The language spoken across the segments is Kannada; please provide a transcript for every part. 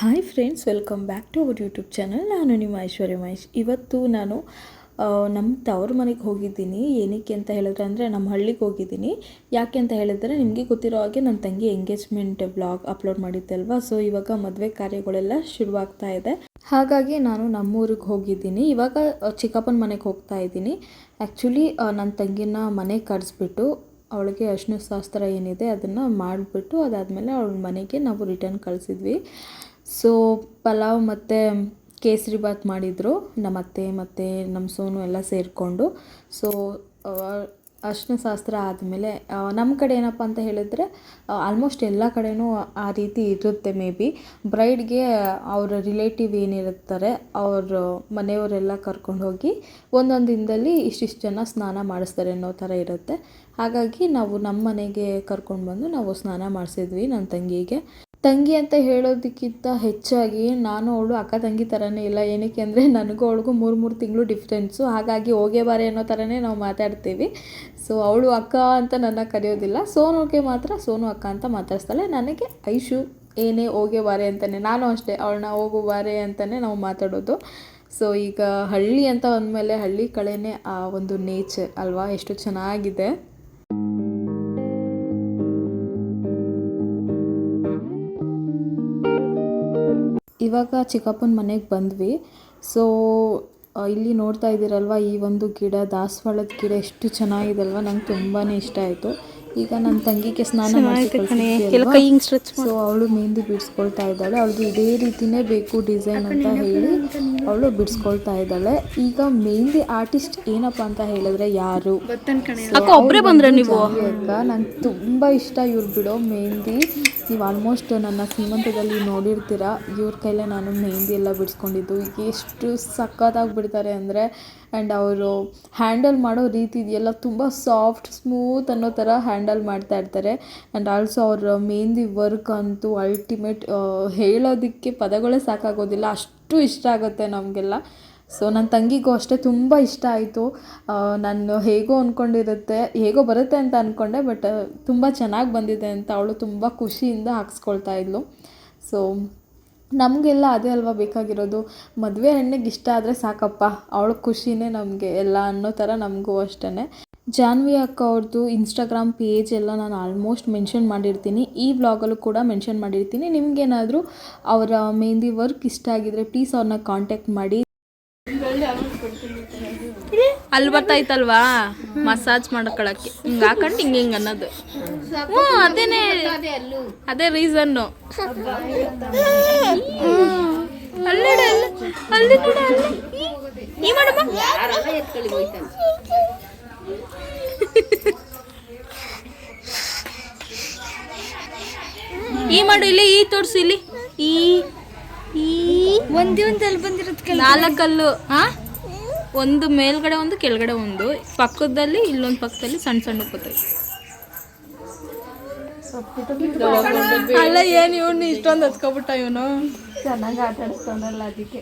Hi friends welcome back to our YouTube channel ನಾನು ನಿಮ್ಮ ಐಶ್ವರ್ಯ ಮಹೇಶ್. ಇವತ್ತು ನಾನು ನಮ್ಮ ತವ್ರ ಮನೆಗೆ ಹೋಗಿದ್ದೀನಿ. ಏನಕ್ಕೆ ಅಂತ ಹೇಳಿದ್ರೆ ಅಂದರೆ ನಮ್ಮ ಹಳ್ಳಿಗೆ ಹೋಗಿದ್ದೀನಿ. ಯಾಕೆ ಅಂತ ಹೇಳಿದ್ರೆ ನಿಮಗೆ ಗೊತ್ತಿರೋ ಹಾಗೆ ನನ್ನ ತಂಗಿ ಎಂಗೇಜ್ಮೆಂಟ್ ಬ್ಲಾಗ್ ಅಪ್ಲೋಡ್ ಮಾಡಿದ್ದೆ ಅಲ್ವಾ ಸೊ ಇವಾಗ ಮದುವೆ ಕಾರ್ಯಗಳೆಲ್ಲ ಶುರುವಾಗ್ತಾ ಇದೆ. ಹಾಗಾಗಿ ನಾನು ನಮ್ಮೂರಿಗೆ ಹೋಗಿದ್ದೀನಿ. ಇವಾಗ ಚಿಕ್ಕಪ್ಪನ ಮನೆಗೆ ಹೋಗ್ತಾ ಇದ್ದೀನಿ. ಆ್ಯಕ್ಚುಲಿ ನನ್ನ ತಂಗಿನ ಮನೆ ಕರೆಸ್ಬಿಟ್ಟು ಅವಳಿಗೆ ಅರ್ಶಿನ ಶಾಸ್ತ್ರ ಏನಿದೆ ಅದನ್ನು ಮಾಡಿಬಿಟ್ಟು ಅದಾದಮೇಲೆ ಅವಳ ಮನೆಗೆ ನಾವು ರಿಟರ್ನ್ ಕಳಿಸಿದ್ವಿ. ಸೊ ಪಲಾವ್ ಮತ್ತು ಕೇಸರಿ ಬಾತ್ ಮಾಡಿದರು. ನಮ್ಮ ಅತ್ತೆ ಮತ್ತು ನಮ್ಮ ಸೋನು ಎಲ್ಲ ಸೇರಿಕೊಂಡು. ಸೊ ಅರ್ಶಿನ ಶಾಸ್ತ್ರ ಆದಮೇಲೆ ನಮ್ಮ ಕಡೆ ಏನಪ್ಪ ಅಂತ ಹೇಳಿದರೆ ಆಲ್ಮೋಸ್ಟ್ ಎಲ್ಲ ಕಡೆಯೂ ಆ ರೀತಿ ಇರುತ್ತೆ ಮೇ ಬಿ. ಬ್ರೈಡ್ಗೆ ಅವರ ರಿಲೇಟಿವ್ ಏನಿರುತ್ತಾರೆ, ಅವ್ರ ಮನೆಯವರೆಲ್ಲ ಕರ್ಕೊಂಡು ಹೋಗಿ ಒಂದೊಂದು ದಿನದಲ್ಲಿ ಇಷ್ಟಿಷ್ಟು ಜನ ಸ್ನಾನ ಮಾಡಿಸ್ತಾರೆ ಅನ್ನೋ ಥರ ಇರುತ್ತೆ. ಹಾಗಾಗಿ ನಾವು ನಮ್ಮ ಮನೆಗೆ ಕರ್ಕೊಂಡು ಬಂದು ನಾವು ಸ್ನಾನ ಮಾಡಿಸಿದ್ವಿ ನನ್ನ ತಂಗಿಗೆ. ತಂಗಿ ಅಂತ ಹೇಳೋದಕ್ಕಿಂತ ಹೆಚ್ಚಾಗಿ ನಾನು ಅವಳು ಅಕ್ಕ ತಂಗಿ ಥರನೇ ಇಲ್ಲ. ಏನಕ್ಕೆ ಅಂದರೆ ನನಗೂ ಅವಳಿಗೂ ಮೂರು ಮೂರು ತಿಂಗಳು ಡಿಫ್ರೆನ್ಸು ಹಾಗಾಗಿ ಹೋಗೇ ಬಾರೆ ಅನ್ನೋ ಥರನೇ ನಾವು ಮಾತಾಡ್ತೀವಿ. ಸೊ ಅವಳು ಅಕ್ಕ ಅಂತ ನನ್ನ ಕರೆಯೋದಿಲ್ಲ. ಸೋನುಗೆ ಮಾತ್ರ ಸೋನು ಅಕ್ಕ ಅಂತ ಮಾತಾಡ್ಸ್ತಾಳೆ. ನನಗೆ ಐಶು ಏನೇ ಹೋಗೇ ಬಾರೆ ಅಂತಲೇ ನಾನು ಅಷ್ಟೇ, ಅವಳನ್ನ ಹೋಗು ಬಾರೆ ಅಂತಲೇ ನಾವು ಮಾತಾಡೋದು. ಸೊ ಈಗ ಹಳ್ಳಿ ಅಂತ ಅಂದಮೇಲೆ ಹಳ್ಳಿ ಕಳೆನೇ ಆ ಒಂದು ನೇಚರ್ ಅಲ್ವಾ? ಎಷ್ಟು ಚೆನ್ನಾಗಿದೆ. ಇವಾಗ ಚಿಕ್ಕಪ್ಪನ ಮನೆಗೆ ಬಂದ್ವಿ. ಸೊ ಇಲ್ಲಿ ನೋಡ್ತಾ ಇದ್ದೀರಲ್ವ ಈ ಒಂದು ಗಿಡ ದಾಸವಾಳದ ಗಿಡ ಎಷ್ಟು ಚೆನ್ನಾಗಿದೆ ಅಲ್ವಾ ನಂಗೆ ತುಂಬಾ ಇಷ್ಟ ಆಯಿತು. ಈಗ ನನ್ನ ತಂಗಿಗೆ ಸ್ನಾನ ಸೊ ಅವಳು ಮೆಹಂದಿ ಬಿಡಿಸ್ಕೊಳ್ತಾ ಇದ್ದಾಳೆ. ಅವಳು ಇದೇ ರೀತಿನೇ ಬೇಕು ಡಿಸೈನ್ ಅಂತ ಹೇಳಿ ಅವಳು ಬಿಡಿಸ್ಕೊಳ್ತಾ ಇದ್ದಾಳೆ. ಈಗ ಮೆಹಂದಿ ಆರ್ಟಿಸ್ಟ್ ಏನಪ್ಪ ಅಂತ ಹೇಳಿದ್ರೆ ಯಾರು? ಅಕ್ಕ ನೀವು? ಅಕ್ಕ ನಂಗೆ ತುಂಬ ಇಷ್ಟ ಇವ್ರು ಬಿಡೋ ಮೆಹಂದಿ. ನೀವು ಆಲ್ಮೋಸ್ಟ್ ನನ್ನ ಸೀಮಂತದಲ್ಲಿ ನೋಡಿರ್ತೀರ? ಇವ್ರ ಕೈಲೇ ನಾನು ಮೆಹಂದಿ ಎಲ್ಲ ಬಿಡಿಸ್ಕೊಂಡಿದ್ದು. ಎಷ್ಟು ಸಖತ್ತಾಗಿ ಬಿಡ್ತಾರೆ ಅಂದರೆ ಆ್ಯಂಡ್ ಅವರು ಹ್ಯಾಂಡಲ್ ಮಾಡೋ ರೀತಿ ಇದೆಯಲ್ಲ, ತುಂಬ ಸಾಫ್ಟ್ ಸ್ಮೂತ್ ಅನ್ನೋ ಥರ ಹ್ಯಾಂಡಲ್ ಮಾಡ್ತಾ ಇರ್ತಾರೆ. ಆ್ಯಂಡ್ ಆಲ್ಸೋ ಅವ್ರ ಮೆಹಂದಿ ವರ್ಕ್ ಅಂತೂ ಅಲ್ಟಿಮೇಟ್ ಹೇಳೋದಕ್ಕೆ ಪದಗಳೇ ಸಾಕಾಗೋದಿಲ್ಲ. ಅಷ್ಟು ಇಷ್ಟ ಆಗುತ್ತೆ ನಮಗೆಲ್ಲ. ಸೊ ನನ್ನ ತಂಗಿಗೂ ಅಷ್ಟೇ ತುಂಬ ಇಷ್ಟ ಆಯಿತು. ನಾನು ಹೇಗೋ ಅಂದ್ಕೊಂಡಿರುತ್ತೆ ಹೇಗೋ ಬರುತ್ತೆ ಅಂತ ಅಂದ್ಕೊಂಡೆ ಬಟ್ ತುಂಬ ಚೆನ್ನಾಗಿ ಬಂದಿದೆ ಅಂತ ಅವಳು ತುಂಬ ಖುಷಿಯಿಂದ ಹಾಕ್ಸ್ಕೊಳ್ತಾ ಇದ್ಲು. ಸೊ ನಮಗೆಲ್ಲ ಅದೇ ಅಲ್ವಾ ಬೇಕಾಗಿರೋದು. ಮದುವೆ ಹೆಣ್ಣಿಗೆ ಇಷ್ಟ ಆದರೆ ಸಾಕಪ್ಪ. ಅವಳ ಖುಷಿನೇ ನಮಗೆ ಎಲ್ಲ ಅನ್ನೋ ಥರ ನಮಗೂ ಅಷ್ಟೇ ಜಾನ್ವಿ ಅಕ್ಕ ಅವ್ರದ್ದು ಇನ್ಸ್ಟಾಗ್ರಾಮ್ ಪೇಜ್ ಎಲ್ಲ ನಾನು ಆಲ್ಮೋಸ್ಟ್ ಮೆನ್ಷನ್ ಮಾಡಿರ್ತೀನಿ. ಈ ವ್ಲಾಗಲ್ಲೂ ಕೂಡ ಮೆನ್ಷನ್ ಮಾಡಿರ್ತೀನಿ. ನಿಮಗೇನಾದರೂ ಅವರ ಮೆಹಂದಿ ವರ್ಕ್ ಇಷ್ಟ ಆಗಿದ್ರೆ ಪ್ಲೀಸ್ ಅವ್ರನ್ನ ಕಾಂಟ್ಯಾಕ್ಟ್ ಮಾಡಿ. ಅಲ್ಲಿ ಬರ್ತಾಯ್ತಲ್ವಾ ಮಸಾಜ್ ಮಾಡ್ಕೊಳಕ್ಕೆ. ಹಿಂಗ್ ಹಾಕೊಂಡು ಹಿಂಗ್ ಹಿಂಗ್ ಅನ್ನೋದು. ಹ್ಞೂ ಅದೇನೆ. ಅದೇ ರೀಸನ್ನು. ಅಲ್ಲಿ ಈ- ಮಾಡು, ಇಲ್ಲಿ ಈ ತೋರ್ಸಿ, ಇಲ್ಲಿ. ಈ. ಒಂದೇ ಅಲ್ಲಿ ಬಂದಿರೋದು ನಾಲ್ಕಲ್ಲು. ಹಾ ಒಂದು ಮೇಲ್ಗಡೆ ಒಂದು ಕೆಳಗಡೆ ಒಂದು. ಪಕ್ಕದಲ್ಲಿ ಇಲ್ಲೊಂದು ಪಕ್ಕದಲ್ಲಿ ಸಣ್ಣ ಸಣ್ಣ ಕೂತೈತೆ ಅಲ್ಲ ಏನು ಇವನು ಇಷ್ಟೊಂದು ಹತ್ಕೊಬಿಟ್ಟ ಇವನು? ಚೆನ್ನಾಗಿ ಆಟ ಆಡಿಸ್ತಾನಲ್ಲ ಅದಕ್ಕೆ.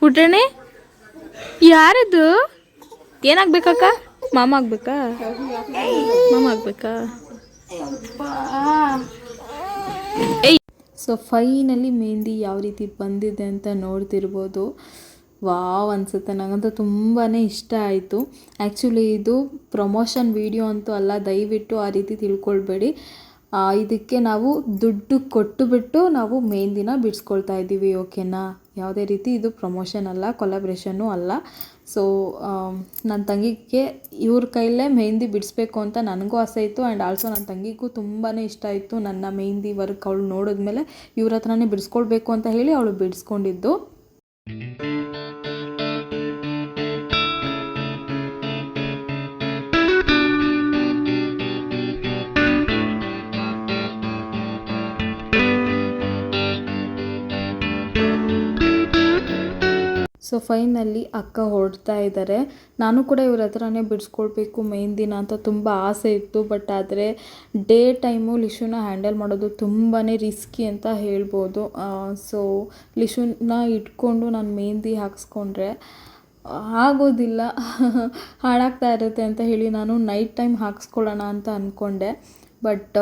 ಪುಟಣಿ ಯಾರದು? ಏನಾಗ್ಬೇಕಕ್ಕ? ಮಾಮ ಆಗ್ಬೇಕಾ? ಮಾಮ ಆಗ್ಬೇಕಾ? ಸೊ ಫೈನಲಿ ಮೆಹಂದಿ ಯಾವ ರೀತಿ ಬಂದಿದೆ ಅಂತ ನೋಡ್ತಿರ್ಬೋದು. ವಾವ್ ಅನಿಸುತ್ತೆ. ನನಗಂತೂ ತುಂಬಾ ಇಷ್ಟ ಆಯಿತು. ಆ್ಯಕ್ಚುಲಿ ಇದು ಪ್ರಮೋಷನ್ ವಿಡಿಯೋ ಅಂತೂ ಅಲ್ಲ. ದಯವಿಟ್ಟು ಆ ರೀತಿ ತಿಳ್ಕೊಳ್ಬೇಡಿ. ಇದಕ್ಕೆ ನಾವು ದುಡ್ಡು ಕೊಟ್ಟು ಬಿಟ್ಟು ನಾವು ಮೆಹಂದಿನ ಬಿಡಿಸ್ಕೊಳ್ತಾ ಇದ್ದೀವಿ ಓಕೆನಾ ಯಾವುದೇ ರೀತಿ ಇದು ಪ್ರಮೋಷನ್ ಅಲ್ಲ ಕೊಲಾಬ್ರೇಷನ್ನು ಅಲ್ಲ. ಸೊ ನನ್ನ ತಂಗಿಗೆ ಇವ್ರ ಕೈಲೇ ಮೆಹಂದಿ ಬಿಡಿಸ್ಬೇಕು ಅಂತ ನನಗೂ ಆಸೆ ಇತ್ತು ಆ್ಯಂಡ್ ಆಲ್ಸೋ ನನ್ನ ತಂಗಿಗೂ ತುಂಬಾ ಇಷ್ಟ ಆಯಿತು. ನನ್ನ ಮೆಹಂದಿ ವರ್ಕ್ ಅವಳು ನೋಡಿದ್ಮೇಲೆ ಇವ್ರ ಹತ್ರನೇ ಬಿಡಿಸ್ಕೊಳ್ಬೇಕು ಅಂತ ಹೇಳಿ ಅವಳು ಬಿಡಿಸ್ಕೊಂಡಿದ್ದು. ಸೊ ಫೈನಲ್ಲಿ ಅಕ್ಕ ಹೊರಡ್ತಾ ಇದ್ದಾರೆ. ನಾನು ಕೂಡ ಇವ್ರ ಹತ್ರನೇ ಬಿಡಿಸ್ಕೊಳ್ಬೇಕು ಮೆಹಂದಿನ ಅಂತ ತುಂಬ ಆಸೆ ಇತ್ತು. ಬಟ್ ಆದರೆ ಡೇ ಟೈಮು ಲಿಶುನ ಹ್ಯಾಂಡಲ್ ಮಾಡೋದು ತುಂಬಾ ರಿಸ್ಕಿ ಅಂತ ಹೇಳ್ಬೋದು. ಸೊ ಲಿಶುನ ಇಟ್ಕೊಂಡು ನಾನು ಮೆಹಂದಿ ಹಾಕ್ಸ್ಕೊಂಡ್ರೆ ಆಗೋದಿಲ್ಲ. ಹಾಳಾಗ್ತಾ ಇರುತ್ತೆ ಅಂತ ಹೇಳಿ ನಾನು ನೈಟ್ ಟೈಮ್ ಹಾಕ್ಸ್ಕೊಳ್ಳೋಣ ಅಂತ ಅಂದ್ಕೊಂಡೆ ಬಟ್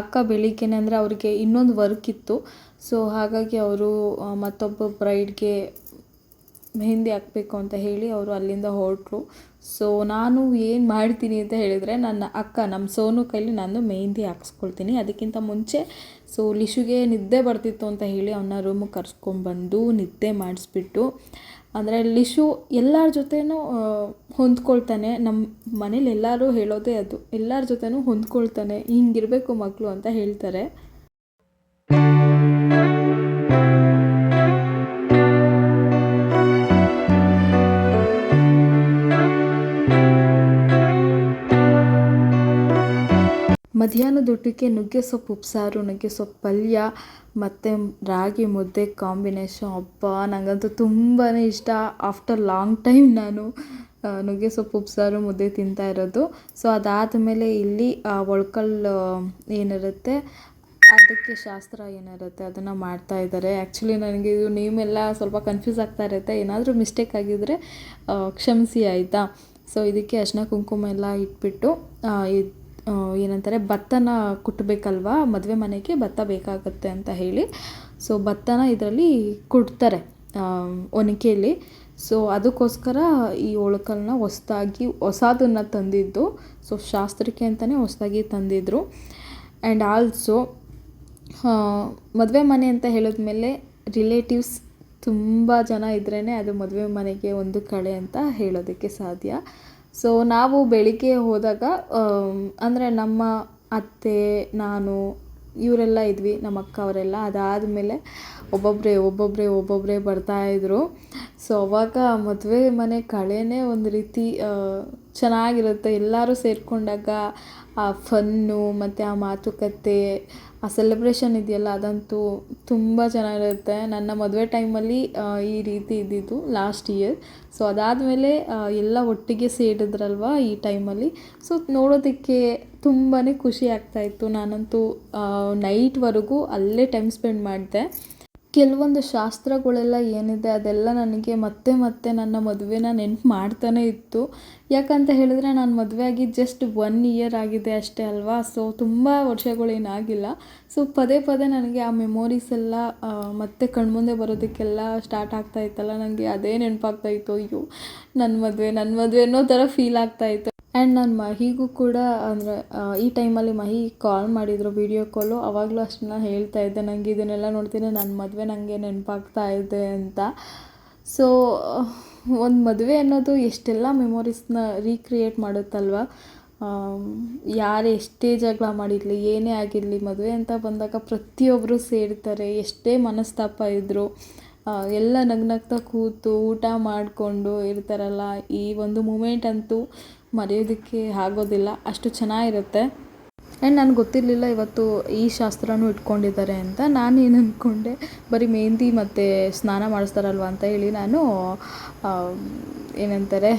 ಅಕ್ಕ ಬೆಳಿಗ್ಗೆನೆ ಅಂದರೆ ಅವ್ರಿಗೆ ಇನ್ನೊಂದು ವರ್ಕ್ ಇತ್ತು. ಸೊ ಹಾಗಾಗಿ ಅವರು ಮತ್ತೊಬ್ಬ ಬ್ರೈಡ್ಗೆ ಮೆಹಂದಿ ಹಾಕಬೇಕು ಅಂತ ಹೇಳಿ ಅವರು ಅಲ್ಲಿಂದ ಹೊರಟ್ರು. ಸೊ ನಾನು ಏನು ಮಾಡ್ತೀನಿ ಅಂತ ಹೇಳಿದರೆ ನನ್ನ ಅಕ್ಕ ನಮ್ಮ ಸೋನು ಕೈಲಿ ನಾನು ಮೆಹಂದಿ ಹಾಕ್ಸ್ಕೊಳ್ತೀನಿ. ಅದಕ್ಕಿಂತ ಮುಂಚೆ ಸೊ ಲಿಶುಗೆ ನಿದ್ದೆ ಬರ್ತಿತ್ತು ಅಂತ ಹೇಳಿ ಅವನ್ನ ರೂಮಿಗೆ ಕರ್ಸ್ಕೊಂಡ್ಬಂದು ನಿದ್ದೆ ಮಾಡಿಸ್ಬಿಟ್ಟು, ಅಂದರೆ ಲಿಶು ಎಲ್ಲರ ಜೊತೆನೂ ಹೊಂದ್ಕೊಳ್ತಾನೆ. ನಮ್ಮ ಮನೇಲಿ ಎಲ್ಲರೂ ಹೇಳೋದೇ ಅದು. ಎಲ್ಲರ ಜೊತೆನೂ ಹೊಂದ್ಕೊಳ್ತಾನೆ. ಹಿಂಗಿರಬೇಕು ಮಕ್ಕಳು ಅಂತ ಹೇಳ್ತಾರೆ. ಮಧ್ಯಾಹ್ನದ ಊಟಕ್ಕೆ ನುಗ್ಗೆ ಸೊಪ್ಪು, ಉಪ್ಸಾರು, ನುಗ್ಗೆ ಸೊಪ್ಪು, ಪಲ್ಯ ಮತ್ತು ರಾಗಿ ಮುದ್ದೆ ಕಾಂಬಿನೇಷನ್. ಹಬ್ಬ ನನಗಂತೂ ತುಂಬಾ ಇಷ್ಟ. ಆಫ್ಟರ್ ಲಾಂಗ್ ಟೈಮ್ ನಾನು ನುಗ್ಗೆ ಸೊಪ್ಪು, ಉಪ್ಸಾರು, ಮುದ್ದೆ ತಿಂತಾ ಇರೋದು. ಸೊ ಅದಾದ ಮೇಲೆ ಇಲ್ಲಿ ಒಳ್ಕಲ್ ಏನಿರುತ್ತೆ, ಅದಕ್ಕೆ ಶಾಸ್ತ್ರ ಏನಿರುತ್ತೆ, ಅದನ್ನು ಮಾಡ್ತಾ ಇದ್ದಾರೆ. ಆ್ಯಕ್ಚುಲಿ ನನಗೆ ಇದು ನೇಮೆಲ್ಲ ಸ್ವಲ್ಪ ಕನ್ಫ್ಯೂಸ್ ಆಗ್ತಾ ಇರುತ್ತೆ. ಏನಾದರೂ ಮಿಸ್ಟೇಕ್ ಆಗಿದ್ದರೆ ಕ್ಷಮಿಸಿ ಆಯಿತಾ? ಸೊ ಇದಕ್ಕೆ ಅರ್ಶಿನ ಕುಂಕುಮ ಎಲ್ಲ ಇಟ್ಬಿಟ್ಟು ಇದ್- ಏನಂತಾರೆ, ಭತ್ತನ ಕುಟ್ಟಬೇಕಲ್ವಾ ಮದುವೆ ಮನೆಗೆ ಭತ್ತ ಬೇಕಾಗುತ್ತೆ ಅಂತ ಹೇಳಿ. ಸೊ ಭತ್ತನ ಇದರಲ್ಲಿ ಕುಟ್ತಾರೆ ಒನಕೆಯಲ್ಲಿ ಸೊ ಅದಕ್ಕೋಸ್ಕರ ಈ ಒಳಕಲ್ನ ಹೊಸ್ದಾಗಿ ಹೊಸದನ್ನು ತಂದಿದ್ದು. ಸೊ ಶಾಸ್ತ್ರಕ್ಕೆ ಅಂತಲೇ ಹೊಸದಾಗಿ ತಂದಿದ್ದರು ಆ್ಯಂಡ್ ಆಲ್ಸೋ ಮದುವೆ ಮನೆ ಅಂತ ಹೇಳಿದ್ಮೇಲೆ ರಿಲೇಟಿವ್ಸ್ ತುಂಬ ಜನ ಇದ್ರೇ ಅದು ಮದುವೆ ಮನೆಗೆ ಒಂದು ಕಳೆ ಅಂತ ಹೇಳೋದಕ್ಕೆ ಸಾಧ್ಯ. ಸೊ ನಾವು ಬೆಳಿಗ್ಗೆ ಹೋದಾಗ ಅಂದರೆ ನಮ್ಮ ಅತ್ತೆ, ನಾನು, ಇವರೆಲ್ಲ ಇದ್ವಿ, ನಮ್ಮ ಅಕ್ಕ ಅವರೆಲ್ಲ. ಅದಾದಮೇಲೆ ಒಬ್ಬೊಬ್ಬರೇ ಒಬ್ಬೊಬ್ಬರೇ ಒಬ್ಬೊಬ್ಬರೇ ಬರ್ತಾಯಿದ್ರು ಸೊ ಅವಾಗ ಮದುವೆ ಮನೆ ಕಳೆನೇ ಒಂದು ರೀತಿ ಚೆನ್ನಾಗಿರುತ್ತೆ. ಎಲ್ಲರೂ ಸೇರಿಕೊಂಡಾಗ ಆ ಫನ್ನು ಮತ್ತು ಆ ಮಾತುಕತೆ, ಆ ಸೆಲೆಬ್ರೇಷನ್ ಇದೆಯಲ್ಲ, ಅದಂತೂ ತುಂಬ ಚೆನ್ನಾಗಿರುತ್ತೆ. ನನ್ನ ಮದುವೆ ಟೈಮಲ್ಲಿ ಈ ರೀತಿ ಇದ್ದಿದ್ದು ಲಾಸ್ಟ್ ಇಯರ್ ಸೊ ಅದಾದಮೇಲೆ ಎಲ್ಲ ಒಟ್ಟಿಗೆ ಸೇರಿದ್ರಲ್ವ ಈ ಟೈಮಲ್ಲಿ ಸೊ ನೋಡೋದಕ್ಕೆ ತುಂಬಾ ಖುಷಿ ಆಗ್ತಾಯಿತ್ತು ನಾನಂತೂ ನೈಟ್ವರೆಗೂ ಅಲ್ಲೇ ಟೈಮ್ ಸ್ಪೆಂಡ್ ಮಾಡಿದೆ. ಕೆಲವೊಂದು ಶಾಸ್ತ್ರಗಳೆಲ್ಲ ಏನಿದೆ ಅದೆಲ್ಲ ನನಗೆ ಮತ್ತೆ ಮತ್ತೆ ನನ್ನ ಮದುವೆನ ನೆನ್ಪು ಮಾಡ್ತಾನೆ ಇತ್ತು. ಯಾಕಂತ ಹೇಳಿದ್ರೆ ನಾನು ಮದುವೆ ಆಗಿ ಜಸ್ಟ್ ಒನ್ ಇಯರ್ ಆಗಿದೆ ಅಷ್ಟೇ ಅಲ್ವಾ? ಸೊ ತುಂಬ ವರ್ಷಗಳೇನಾಗಿಲ್ಲ ಸೊ ಪದೇ ಪದೇ ನನಗೆ ಆ ಮೆಮೊರೀಸ್ ಎಲ್ಲ ಮತ್ತೆ ಕಣ್ಮುಂದೆ ಬರೋದಕ್ಕೆಲ್ಲ ಸ್ಟಾರ್ಟ್ ಆಗ್ತಾ ಇತ್ತಲ್ಲ? ನನಗೆ ಅದೇ ನೆನಪಾಗ್ತಾ ಇತ್ತು. ಅಯ್ಯೋ ನನ್ನ ಮದುವೆ ನನ್ನ ಮದುವೆ ಅನ್ನೋ ಥರ ಫೀಲ್ ಆಗ್ತಾ ಇತ್ತು. ಆ್ಯಂಡ್ ನಾನು ಮಹಿಗೂ ಕೂಡ ಅಂದರೆ ಈ ಟೈಮಲ್ಲಿ ಮಹಿ ಕಾಲ್ ಮಾಡಿದರು ವೀಡಿಯೋ ಕಾಲು ಅವಾಗಲೂ ಅಷ್ಟನ್ನ ಹೇಳ್ತಾ ಇದ್ದೆ. ನನಗೆ ಇದನ್ನೆಲ್ಲ ನೋಡ್ತೀನಿ ನನ್ನ ಮದುವೆ ನನಗೆ ನೆನಪಾಗ್ತಾ ಇದೆ ಅಂತ. ಸೊ ಒಂದು ಮದುವೆ ಅನ್ನೋದು ಎಷ್ಟೆಲ್ಲ ಮೆಮೊರೀಸ್ನ ರೀಕ್ರಿಯೇಟ್ ಮಾಡುತ್ತಲ್ವ? ಯಾರು ಎಷ್ಟೇ ಜಗಳ ಮಾಡಿರಲಿ, ಏನೇ ಆಗಿರಲಿ, ಮದುವೆ ಅಂತ ಬಂದಾಗ ಪ್ರತಿಯೊಬ್ಬರು ಸೇರ್ತಾರೆ, ಎಷ್ಟೇ ಮನಸ್ತಾಪ ಇದ್ದರು ಎಲ್ಲ ನಗ್ನಗ್ತಾ ಕೂತು ಊಟ ಮಾಡಿಕೊಂಡು ಇರ್ತಾರಲ್ಲ, ಈ ಒಂದು ಮೂಮೆಂಟ್ ಅಂತೂ ಮರೆಯೋದಕ್ಕೆ ಆಗೋದಿಲ್ಲ. ಅಷ್ಟು ಚೆನ್ನಾಗಿರುತ್ತೆ. ಆ್ಯಂಡ್ ನನಗೆ ಗೊತ್ತಿರಲಿಲ್ಲ ಇವತ್ತು ಈ ಶಾಸ್ತ್ರನೂ ಇಟ್ಕೊಂಡಿದ್ದಾರೆ ಅಂತ. ನಾನು ಏನು ಅಂದ್ಕೊಂಡೆ ಬರೀ ಮೆಹಂದಿ ಮತ್ತು ಸ್ನಾನ ಮಾಡಿಸ್ತಾರಲ್ವ ಅಂತ ಹೇಳಿ ನಾನು ಏನಂತಾರೆ,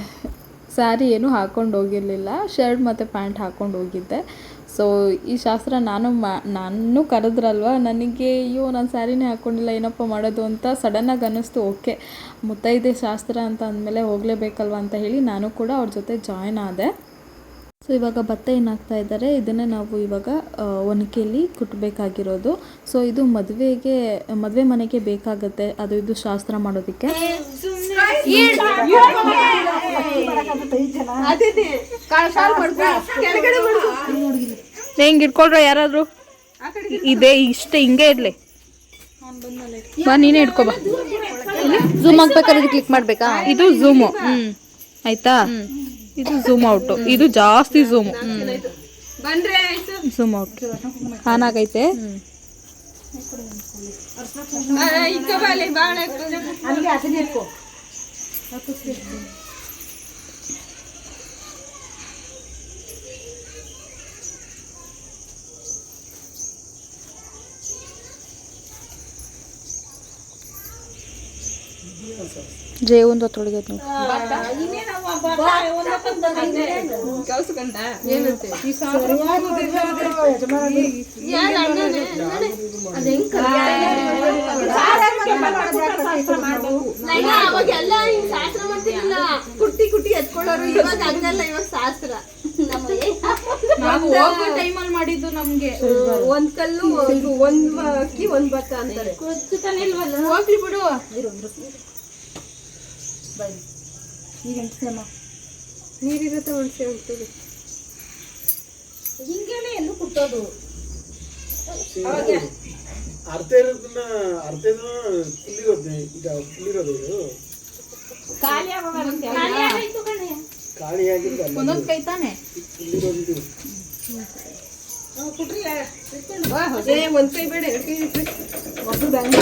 ಸ್ಯಾರಿ ಏನು ಹಾಕ್ಕೊಂಡು ಹೋಗಿರಲಿಲ್ಲ. ಶರ್ಟ್ ಮತ್ತು ಪ್ಯಾಂಟ್ ಹಾಕ್ಕೊಂಡು ಹೋಗಿದ್ದೆ. ಸೊ ಈ ಶಾಸ್ತ್ರ ನಾನು ಮಾ ನಾನು ಕರೆದ್ರಲ್ವ ನನಗೆ ಅಯ್ಯೋ ನಾನು ಸ್ಯಾರಿನೇ ಹಾಕ್ಕೊಂಡಿಲ್ಲ ಏನಪ್ಪ ಮಾಡೋದು ಅಂತ ಸಡನ್ನಾಗಿ ಅನ್ನಿಸ್ತು ಓಕೆ ಮುತ್ತೈದೆ ಶಾಸ್ತ್ರ ಅಂತ ಅಂದಮೇಲೆ ಹೋಗಲೇಬೇಕಲ್ವ ಅಂತ ಹೇಳಿ ನಾನು ಕೂಡ ಅವ್ರ ಜೊತೆ ಜಾಯ್ನ್ ಆದೆ ಸೊ ಇವಾಗ ಭತ್ತ ಏನಾಗ್ತಾ ಇದ್ದಾರೆ ಇದನ್ನು ನಾವು ಇವಾಗ ಒನಕೆಯಲ್ಲಿ ಕುಟ್ಟಬೇಕಾಗಿರೋದು ಸೊ ಇದು ಮದುವೆಗೆ ಮದುವೆ ಮನೆಗೆ ಬೇಕಾಗುತ್ತೆ ಅದು ಇದು ಶಾಸ್ತ್ರ ಮಾಡೋದಕ್ಕೆ ಹೆಂಗೆ ಇಟ್ಕೊಳ್ರ ಯಾರಾದ್ರು? ಇದೆ ಇಷ್ಟೇ ಹಿಂಗೆ ಇರ್ಲಿ. ಬಾ ನೀನೇ ಇಟ್ಕೋ ಬಾ ಝೂಮ್ ಆಗ್ಬೇಕಾದ್ರೆ ಕ್ಲಿಕ್ ಮಾಡ್ಬೇಕಾ? ಇದು ಝೂಮು ಹ್ಮ್ ಆಯ್ತಾ? ಇದು ಝೂಮ್ ಔಟ್ ಇದು ಜಾಸ್ತಿ ಝೂಮ್ ಝೂಮ್ ಔಟ್ ಆನ್ ಆಗೈತೆ. ಜೇ ಒಂದು ಹೊತ್ತೊಳಗೆ ನೋಡಿ ಅವಾಗೆಲ್ಲ ಹಿಂಗ್ ಶಾಸ್ತ್ರ ಮಾಡ್ತಿರ್ಲಿಲ್ಲ ಕುಟ್ಟಿ ಕುಟ್ಟಿ ಎತ್ಕೊಳ್ಳೋರು ಇವಾಗ ಇವಾಗ ನಾವು ಹೋಗೋ ಟೈಮಲ್ಲಿ ಮಾಡಿದ್ದು ನಮ್ಗೆ. ಒಂದ್ ಕಲ್ಲು ಇದು ಒಂದ್ ಅಕ್ಕಿ, ಒಂದ್ ಭತ್ತ ಅಂತಾರೆ. ಹೋಗ್ಲಿ ಬಿಡು. ನೀರಿರುತ್ತೆ ಹುಣಸೆ ಹೋಗ್ತದೆ ಹಿಂಗೇನೆ ಎಲ್ಲೂ ಕುಟ್ಟೋದು. ಅರ್ಧ ಇರೋದನ್ನ ಅರ್ಧ ಕುಲ್ಲಿರೋದು ಈಗ ಕುಲ್ಲಿರೋದು ಇದು. ಖಾಲಿ ಖಾಲಿಯಾಗಿದ್ದು ಒಂದೊಂದು ಒಂದೊಂದ್ ಕೈ ತಾನೆ? ಫುಲ್ಲಿರೋದು ಇದು. ಏ ಒಂದ್ ಕೈ ಬೇಡ ಎರಡು ಕೈ ಒಬ್ರು ಬ್ಯಾಂಕ್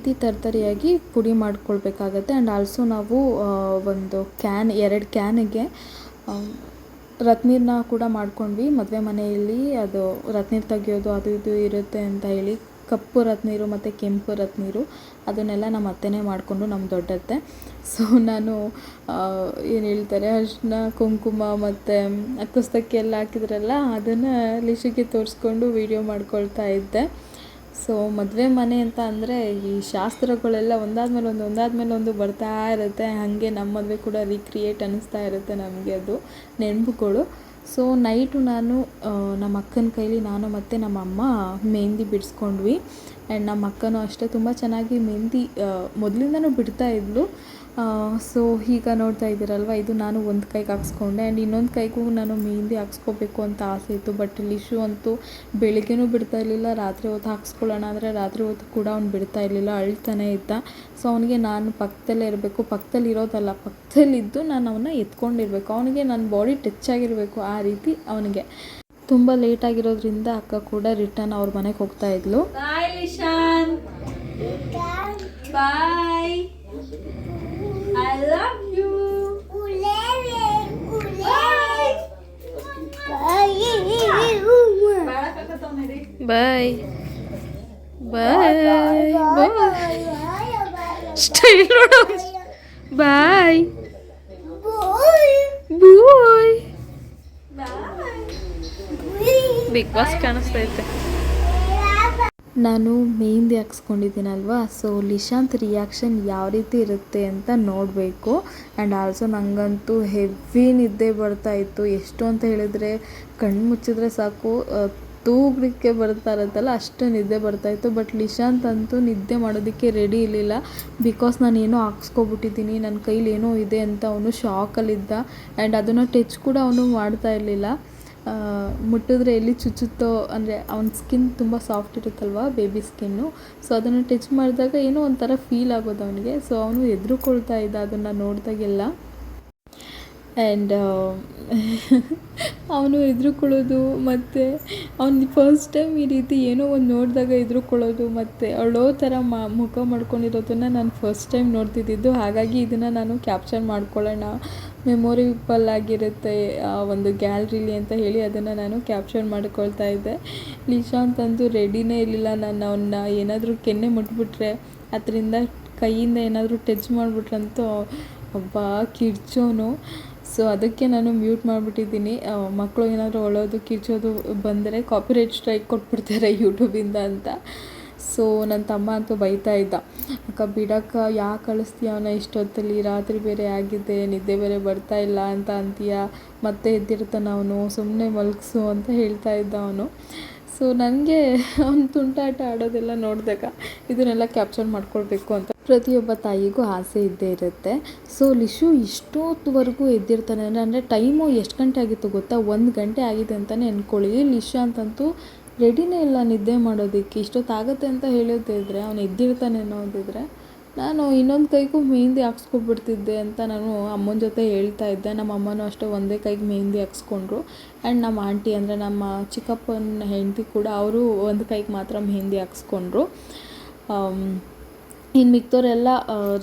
ರೀತಿ ತರ್ತರಿಯಾಗಿ ಪುಡಿ ಮಾಡ್ಕೊಳ್ಬೇಕಾಗತ್ತೆ. ಆ್ಯಂಡ್ ಆಲ್ಸೋ ನಾವು ಒಂದು ಕ್ಯಾನ್ ಎರಡು ಕ್ಯಾನಿಗೆ ರತ್ನೀರನ್ನ ಕೂಡ ಮಾಡ್ಕೊಂಡ್ವಿ. ಮದುವೆ ಮನೆಯಲ್ಲಿ ಅದು ರತ್ನೀರು ತೆಗಿಯೋದು ಅದು ಇದು ಇರುತ್ತೆ ಅಂತ ಹೇಳಿ, ಕಪ್ಪು ರತ್ನೀರು ಮತ್ತು ಕೆಂಪು ರತ್ನೀರು ಅದನ್ನೆಲ್ಲ ನಮ್ಮ ಅತ್ತೆನೇ ಮಾಡಿಕೊಂಡು ನಮ್ಮ ದೊಡ್ಡತ್ತೆ. ಸೊ ನಾನು ಏನು ಹೇಳ್ತಾರೆ ಅರಿಶಿನ ಕುಂಕುಮ ಮತ್ತು ಅಕ್ಕಸ್ತಕ್ಕಿ ಎಲ್ಲ ಹಾಕಿದ್ರಲ್ಲ, ಅದನ್ನು ಲಿಶಿಗೆ ತೋರಿಸ್ಕೊಂಡು ವೀಡಿಯೋ ಮಾಡ್ಕೊಳ್ತಾ ಇದ್ದೆ. ಸೊ ಮದುವೆ ಮನೆ ಅಂತ ಅಂದರೆ ಈ ಶಾಸ್ತ್ರಗಳೆಲ್ಲ ಒಂದಾದ್ಮೇಲೆ ಒಂದು ಒಂದಾದ್ಮೇಲೆ ಒಂದು ಬರ್ತಾ ಇರುತ್ತೆ. ಹಾಗೆ ನಮ್ಮ ಮದುವೆ ಕೂಡ ರೀಕ್ರಿಯೇಟ್ ಅನ್ನಿಸ್ತಾ ಇರುತ್ತೆ ನಮಗೆ ಅದು ನೆನಪುಗಳು. ಸೊ ನೈಟು ನಾನು ನಮ್ಮ ಅಕ್ಕನ ಕೈಲಿ ನಾನು ಮತ್ತು ನಮ್ಮ ಅಮ್ಮ ಮೆಹಂದಿ ಬಿಡಿಸ್ಕೊಂಡ್ವಿ. ಆ್ಯಂಡ್ ನಮ್ಮ ಅಕ್ಕನೂ ಅಷ್ಟೇ, ತುಂಬ ಚೆನ್ನಾಗಿ ಮೆಹಂದಿ ಮೊದಲಿಂದನೂ ಬಿಡ್ತಾ ಇದ್ಲು. ಸೊ ಈಗ ನೋಡ್ತಾ ಇದ್ದೀರಲ್ವ? ಇದು ನಾನು ಒಂದು ಕೈಗೆ ಹಾಕ್ಸ್ಕೊಂಡೆ. ಆ್ಯಂಡ್ ಇನ್ನೊಂದು ಕೈಗೂ ನಾನು ಮೆಹಂದಿ ಹಾಕ್ಸ್ಕೋಬೇಕು ಅಂತ ಆಸೆ ಇತ್ತು. ಬಟ್ ಲಿಶು ಅಂತೂ ಬೆಳಿಗ್ಗೆನೂ ಬಿಡ್ತಾ ಇರಲಿಲ್ಲ. ರಾತ್ರಿ ಹೊತ್ತು ಹಾಕ್ಸ್ಕೊಳ್ಳೋಣ ಅಂದರೆ ರಾತ್ರಿ ಹೊತ್ತು ಕೂಡ ಅವ್ನು ಬಿಡ್ತಾ ಇರಲಿಲ್ಲ. ಅಳ್ತಾನೆ ಇದ್ದ. ಸೊ ಅವನಿಗೆ ನಾನು ಪಕ್ಕದಲ್ಲೇ ಇರಬೇಕು. ಪಕ್ಕದಲ್ಲಿ ಇರೋದಲ್ಲ. ಪಕ್ಕದಲ್ಲಿದ್ದು ನಾನು ಅವನ್ನ ಎತ್ಕೊಂಡಿರಬೇಕು. ಅವನಿಗೆ ನನ್ನ ಬಾಡಿ ಟಚ್ ಆಗಿರಬೇಕು ಆ ರೀತಿ ಅವನಿಗೆ. ತುಂಬ ಲೇಟ್ ಆಗಿರೋದ್ರಿಂದ ಅಕ್ಕ ಕೂಡ ರಿಟರ್ನ್ ಅವ್ರ ಮನೆಗೆ ಹೋಗ್ತಾ ಇದ್ಲು. Bye Lishan bye I love you bye bye bye style ನೋಡು ಬಾಯ್ ಬೂಯ್ ಬಿಗ್ ಬಾಸ್ ಕಾಣಿಸ್ತೈತೆ ನಾನು ಮೆಹಂದಿ ಹಾಕ್ಸ್ಕೊಂಡಿದ್ದೀನಲ್ವಾ? ಸೊ ಲಿಶಾಂತ್ ರಿಯಾಕ್ಷನ್ ಯಾವ ರೀತಿ ಇರುತ್ತೆ ಅಂತ ನೋಡಬೇಕು. ಆ್ಯಂಡ್ ಆಲ್ಸೋ ನನಗಂತೂ ಹೆವಿ ನಿದ್ದೆ ಬರ್ತಾ ಇತ್ತು. ಎಷ್ಟು ಅಂತ ಹೇಳಿದರೆ ಕಣ್ಣು ಮುಚ್ಚಿದ್ರೆ ಸಾಕು ತೂಗಲಿಕ್ಕೆ ಬರ್ತಾ ಇರುತ್ತಲ್ಲ ಅಷ್ಟು ನಿದ್ದೆ ಬರ್ತಾಯಿತ್ತು ಬಟ್ ನಿಶಾಂತ್ ಅಂತೂ ನಿದ್ದೆ ಮಾಡೋದಕ್ಕೆ ರೆಡಿ ಇರಲಿಲ್ಲ. ಬಿಕಾಸ್ ನಾನು ಏನೋ ಹಾಕ್ಸ್ಕೊಬಿಟ್ಟಿದ್ದೀನಿ ನನ್ನ ಕೈಲಿ ಏನೋ ಇದೆ ಅಂತ ಅವನು ಶಾಕಲ್ಲಿದ್ದ ಆ್ಯಂಡ್ ಅದನ್ನು ಟಚ್ ಕೂಡ ಅವನು ಮಾಡ್ತಾ ಇರಲಿಲ್ಲ. ಮುಟ್ಟಿದ್ರೆ ಎಲ್ಲಿ ಚುಚ್ಚುತ್ತೋ, ಅಂದರೆ ಅವನ ಸ್ಕಿನ್ ತುಂಬ ಸಾಫ್ಟ್ ಇರುತ್ತಲ್ವ ಬೇಬಿ ಸ್ಕಿನ್ನು ಸೊ ಅದನ್ನು ಟಚ್ ಮಾಡಿದಾಗ ಏನೋ ಒಂಥರ ಫೀಲ್ ಆಗೋದು ಅವನಿಗೆ. ಸೊ ಅವನು ಎದುರುಕೊಳ್ತಾ ಇದ್ದ ಅದನ್ನು ನೋಡಿದಾಗೆಲ್ಲ. ಆ್ಯಂಡ್ ಅವನು ಎದುರುಕೊಳ್ಳೋದು ಮತ್ತು ಅವ್ನು ಫಸ್ಟ್ ಟೈಮ್ ಈ ರೀತಿ ಏನೋ ಒಂದು ನೋಡಿದಾಗ ಎದುರುಕೊಳ್ಳೋದು ಮತ್ತು ಅಳೋ ಥರ ಮಾ, ಮುಖ ಮಾಡ್ಕೊಂಡಿರೋದನ್ನು ನಾನು ಫಸ್ಟ್ ಟೈಮ್ ನೋಡ್ತಿದ್ದಿದ್ದು. ಹಾಗಾಗಿ ಇದನ್ನು ನಾನು ಕ್ಯಾಪ್ಚರ್ ಮಾಡ್ಕೊಳ್ಳೋಣ. ಮೆಮೊರಿಬಲ್ ಆಗಿರುತ್ತೆ, ಆ, ಒಂದು ಗ್ಯಾಲ್ರಿಲಿ ಅಂತ ಹೇಳಿ ಅದನ್ನು ನಾನು ಕ್ಯಾಪ್ಚರ್ ಮಾಡ್ಕೊಳ್ತಾ ಇದ್ದೆ. ನಿಶಾಂತ್ ಅಂತೂ ರೆಡಿನೇ ಇರಲಿಲ್ಲ. ನಾನು ಅವನ್ನ ಏನಾದರೂ ಕೆನ್ನೆ ಮುಟ್ಬಿಟ್ರೆ, ಅದರಿಂದ ಕೈಯಿಂದ ಏನಾದರೂ ಟಚ್ ಮಾಡಿಬಿಟ್ರಂತೂ ಒಬ್ಬ ಕಿರ್ಚೋನು. ಸೊ ಅದಕ್ಕೆ ನಾನು ಮ್ಯೂಟ್ ಮಾಡಿಬಿಟ್ಟಿದ್ದೀನಿ. ಮಕ್ಕಳು ಏನಾದರೂ ಒಳೋದು, ಕಿರ್ಚೋದು ಬಂದರೆ ಕಾಪಿರೈಟ್ ಸ್ಟ್ರೈಕ್ ಕೊಟ್ಬಿಡ್ತಾರೆ ಯೂಟ್ಯೂಬಿಂದ ಅಂತ. ಸೊ ನನ್ನ ತಮ್ಮ ಅಂತೂ ಬೈತಾ ಇದ್ದ. ಅಕ್ಕ, ಬಿಡಕ್ಕ, ಯಾಕೆ ಕಳಿಸ್ತೀಯ ಅವನ ಇಷ್ಟೊತ್ತಲ್ಲಿ ರಾತ್ರಿ ಬೇರೆ ಆಗಿದೆ, ನಿದ್ದೆ ಬೇರೆ ಬರ್ತಾ ಇಲ್ಲ ಅಂತ ಅಂತೀಯ? ಮತ್ತೆ ಎದ್ದಿರ್ತಾನ ಅವನು ಸುಮ್ಮನೆ ಮಲಗಿಸು ಅಂತ ಹೇಳ್ತಾ ಇದ್ದ ಅವನು. ಸೊ ನನಗೆ ಅವ್ನು ತುಂಟಾಟ ಆಡೋದೆಲ್ಲ ನೋಡಿದಾಗ ಇದನ್ನೆಲ್ಲ ಕ್ಯಾಪ್ಚರ್ ಮಾಡ್ಕೊಳ್ಬೇಕು ಅಂತ ಪ್ರತಿಯೊಬ್ಬ ತಾಯಿಗೂ ಆಸೆ ಇದ್ದೇ ಇರುತ್ತೆ. ಸೊ ಲಿಶು ಇಷ್ಟೊತ್ತುವರೆಗೂ ಎದ್ದಿರ್ತಾನೆ. ಅಂದರೆ ಅಂದರೆ ಟೈಮು ಎಷ್ಟು ಗಂಟೆ ಆಗಿತ್ತು ಗೊತ್ತಾ? ಒಂದು ಗಂಟೆ ಆಗಿದೆ ಅಂತಲೇ ಅಂದ್ಕೊಳ್ಳಿ ಲಿಶು ಅಂತಂತೂ ರೆಡಿನೇ ಇಲ್ಲ ನಿದ್ದೆ ಮಾಡೋದಕ್ಕೆ. ಇಷ್ಟೊತ್ತಾಗತ್ತೆ ಅಂತ ಹೇಳೋದಿದ್ರೆ ಅವನು ಎದ್ದಿರ್ತಾನೆ ಅನ್ನೋದಿದ್ರೆ, ನಾನು ಇನ್ನೊಂದು ಕೈಗೂ ಮೆಹಂದಿ ಹಾಕ್ಸ್ಕೊಬಿಡ್ತಿದ್ದೆ ಅಂತ ನಾನು ಅಮ್ಮನ ಜೊತೆ ಹೇಳ್ತಾ ಇದ್ದೆ. ನಮ್ಮ ಅಮ್ಮನೂ ಅಷ್ಟೇ ಒಂದೇ ಕೈಗೆ ಮೆಹಂದಿ ಹಾಕ್ಸ್ಕೊಂಡ್ರು. ಆ್ಯಂಡ್ ನಮ್ಮ ಆಂಟಿ ಅಂದರೆ ನಮ್ಮ ಚಿಕ್ಕಪ್ಪನ ಹೆಂಡತಿ ಕೂಡ ಅವರು ಒಂದು ಕೈಗೆ ಮಾತ್ರ ಮೆಹಂದಿ ಹಾಕ್ಸ್ಕೊಂಡ್ರು. ಇನ್ನು ಮಿಕ್ದವರೆಲ್ಲ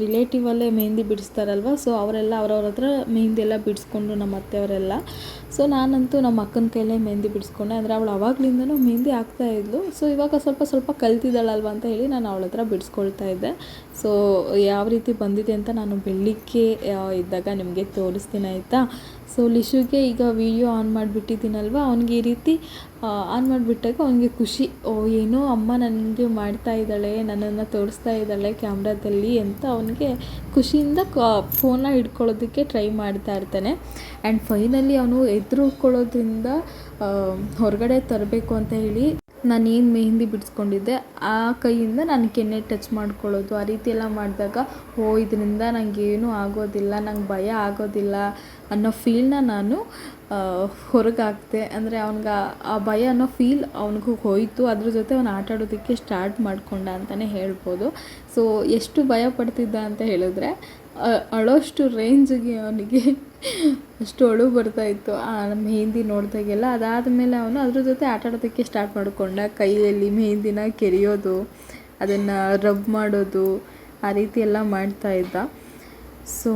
ರಿಲೇಟಿವಲ್ಲೇ ಮೆಹಂದಿ ಬಿಡಿಸ್ತಾರಲ್ವ? ಸೊ ಅವರೆಲ್ಲ ಅವ್ರವ್ರ ಹತ್ರ ಮೆಹಂದಿ ಎಲ್ಲ ಬಿಡಿಸ್ಕೊಂಡು ನಮ್ಮ ಅತ್ತೆಯವರೆಲ್ಲ. ಸೊ ನಾನಂತೂ ನಮ್ಮ ಅಕ್ಕನ ಕೈಲೇ ಮೆಹಂದಿ ಬಿಡಿಸ್ಕೊಂಡೆ. ಅಂದರೆ ಅವಳು ಅವಾಗ್ಲಿಂದನೂ ಮೆಹಂದಿ ಆಗ್ತಾ ಇದ್ಲು. ಸೊ ಇವಾಗ ಸ್ವಲ್ಪ ಸ್ವಲ್ಪ ಕಲ್ತಿದ್ದಾಳಲ್ವ ಅಂತ ಹೇಳಿ ನಾನು ಅವಳ ಹತ್ರ ಬಿಡಿಸ್ಕೊಳ್ತಾ ಇದ್ದೆ. ಸೊ ಯಾವ ರೀತಿ ಬಂದಿದೆ ಅಂತ ನಾನು ಬೆಳಿಗ್ಗೆ ಇದ್ದಾಗ ನಿಮಗೆ ತೋರಿಸ್ತೀನಿ, ಆಯಿತಾ? ಸೊ ಲಿಶುಗೆ ಈಗ ವಿಡಿಯೋ ಆನ್ ಮಾಡಿಬಿಟ್ಟಿದ್ದೀನಲ್ವ? ಅವನಿಗೆ ಈ ರೀತಿ ಆನ್ ಮಾಡಿಬಿಟ್ಟಾಗ ಅವನಿಗೆ ಖುಷಿ, ಓ, ಏನೋ ಅಮ್ಮ ನನಗೆ ಮಾಡ್ತಾ ಇದ್ದಾಳೆ, ನನ್ನನ್ನು ತೋರಿಸ್ತಾ ಇದ್ದಾಳೆ ಕ್ಯಾಮ್ರಾದಲ್ಲಿ ಅಂತ ಅವನಿಗೆ ಖುಷಿಯಿಂದ ಫೋನ ಫೋನ್ನ ಹಿಡ್ಕೊಳ್ಳೋದಕ್ಕೆ ಟ್ರೈ ಮಾಡ್ತಾ ಇರ್ತಾನೆ. ಆ್ಯಂಡ್ ಫೈನಲಿ ಅವನು ಎದುರುಕೊಳ್ಳೋದ್ರಿಂದ ಹೊರಗಡೆ ತರಬೇಕು ಅಂತ ಹೇಳಿ ನಾನು ಮೆಹೆಂದಿ ಬಿಡಿಸ್ಕೊಂಡಿದ್ದೆ, ಆ ಕೈಯಿಂದ ನಾನು ಕೆನ್ನೆ ಟಚ್ ಮಾಡ್ಕೊಳ್ಳೋದು. ಆ ರೀತಿ ಎಲ್ಲ ಮಾಡಿದಾಗ, ಓ, ಇದರಿಂದ ನನಗೇನು ಆಗೋದಿಲ್ಲ, ನಂಗೆ ಭಯ ಆಗೋದಿಲ್ಲ ಅನ್ನೋ ಫೀಲ್ನ ನಾನು ಹೊರಗೆ ಹಾಕ್ದೆ ಅಂದರೆ ಅವ್ನಿಗೆ ಆ ಭಯ ಅನ್ನೋ ಫೀಲ್ ಅವನಿಗೂ ಹೋಯಿತು. ಅದ್ರ ಜೊತೆ ಅವನು ಆಟ ಆಡೋದಕ್ಕೆ ಸ್ಟಾರ್ಟ್ ಮಾಡಿಕೊಂಡ ಅಂತಲೇ ಹೇಳ್ಬೋದು. ಸೊ ಎಷ್ಟು ಭಯ ಪಡ್ತಿದ್ದ ಅಂತ ಹೇಳಿದ್ರೆ ಅಳೋಷ್ಟು ರೇಂಜಿಗೆ ಅವನಿಗೆ ಅಷ್ಟು ಅಳು ಬರ್ತಾ ಇತ್ತು. ಆ ಮೆಹಂದಿ ನೋಡಿದಾಗೆಲ್ಲ ಅದಾದಮೇಲೆ ಅವನು ಅದ್ರ ಜೊತೆ ಆಟ ಆಡೋದಕ್ಕೆ ಸ್ಟಾರ್ಟ್ ಮಾಡಿಕೊಂಡ ಕೈಯಲ್ಲಿ ಮೆಹಂದಿನ ಕೆರೆಯೋದು, ಅದನ್ನು ರಬ್ ಮಾಡೋದು, ಆ ರೀತಿ ಎಲ್ಲ ಮಾಡ್ತಾ ಇದ್ದ. ಸೊ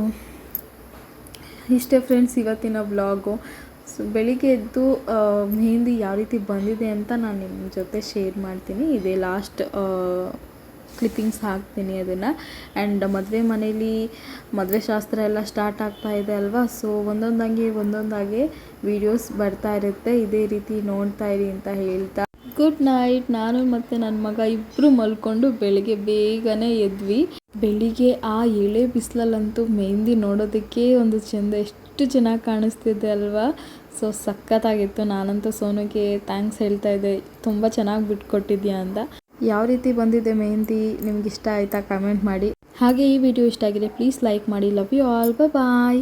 ಇಷ್ಟೇ ಫ್ರೆಂಡ್ಸ್ ಇವತ್ತಿನ ವ್ಲಾಗು ಸೊ ಬೆಳಿಗ್ಗೆ ಎದ್ದು ಮೆಹಂದಿ ಯಾವ ರೀತಿ ಬಂದಿದೆ ಅಂತ ನಾನು ನಿಮ್ಮ ಜೊತೆ ಶೇರ್ ಮಾಡ್ತೀನಿ. ಇದೇ ಲಾಸ್ಟ್ ಕ್ಲಿಪ್ಪಿಂಗ್ಸ್ ಹಾಕ್ತೀನಿ ಅದನ್ನು. ಆ್ಯಂಡ್ ಮದುವೆ ಮನೇಲಿ ಮದುವೆ ಶಾಸ್ತ್ರ ಎಲ್ಲ ಸ್ಟಾರ್ಟ್ ಆಗ್ತಾ ಇದೆ ಅಲ್ವಾ? ಸೊ ಒಂದೊಂದಾಗಿ ಒಂದೊಂದಾಗಿ ವೀಡಿಯೋಸ್ ಬರ್ತಾ ಇರುತ್ತೆ. ಇದೇ ರೀತಿ ನೋಡ್ತಾ ಇರಿ ಅಂತ ಹೇಳ್ತಾ. ಗುಡ್ ನೈಟ್ ನಾನು ಮತ್ತು ನನ್ನ ಮಗ ಇಬ್ಬರು ಮಲ್ಕೊಂಡು ಬೆಳಗ್ಗೆ ಬೇಗನೆ ಎದ್ವಿ. ಬೆಳಿಗ್ಗೆ ಆ ಎಳೆ ಬಿಸಿಲಲ್ಲಂತೂ ಮೆಹಂದಿ ನೋಡೋದಕ್ಕೆ ಒಂದು ಚೆಂದ ಎಷ್ಟು ಚೆನ್ನಾಗಿ ಕಾಣಿಸ್ತಿದೆ ಅಲ್ವಾ? ಸೊ ಸಖತ್ತಾಗಿತ್ತು. ನಾನಂತೂ ಸೋನುಗೆ ಥ್ಯಾಂಕ್ಸ್ ಹೇಳ್ತಾ ಇದ್ದೆ. ತುಂಬ ಚೆನ್ನಾಗಿ ಬಿಟ್ಕೊಟ್ಟಿದ್ಯಾ ಅಂತ. ಯಾವ ರೀತಿ ಬಂದಿದೆ ಮೆಹಂದಿ? ನಿಮ್ಗೆ ಇಷ್ಟ ಆಯಿತಾ? ಕಮೆಂಟ್ ಮಾಡಿ. ಹಾಗೆ ಈ ವಿಡಿಯೋ ಇಷ್ಟ ಆಗಿದೆ ಪ್ಲೀಸ್ ಲೈಕ್ ಮಾಡಿ. Love you all bye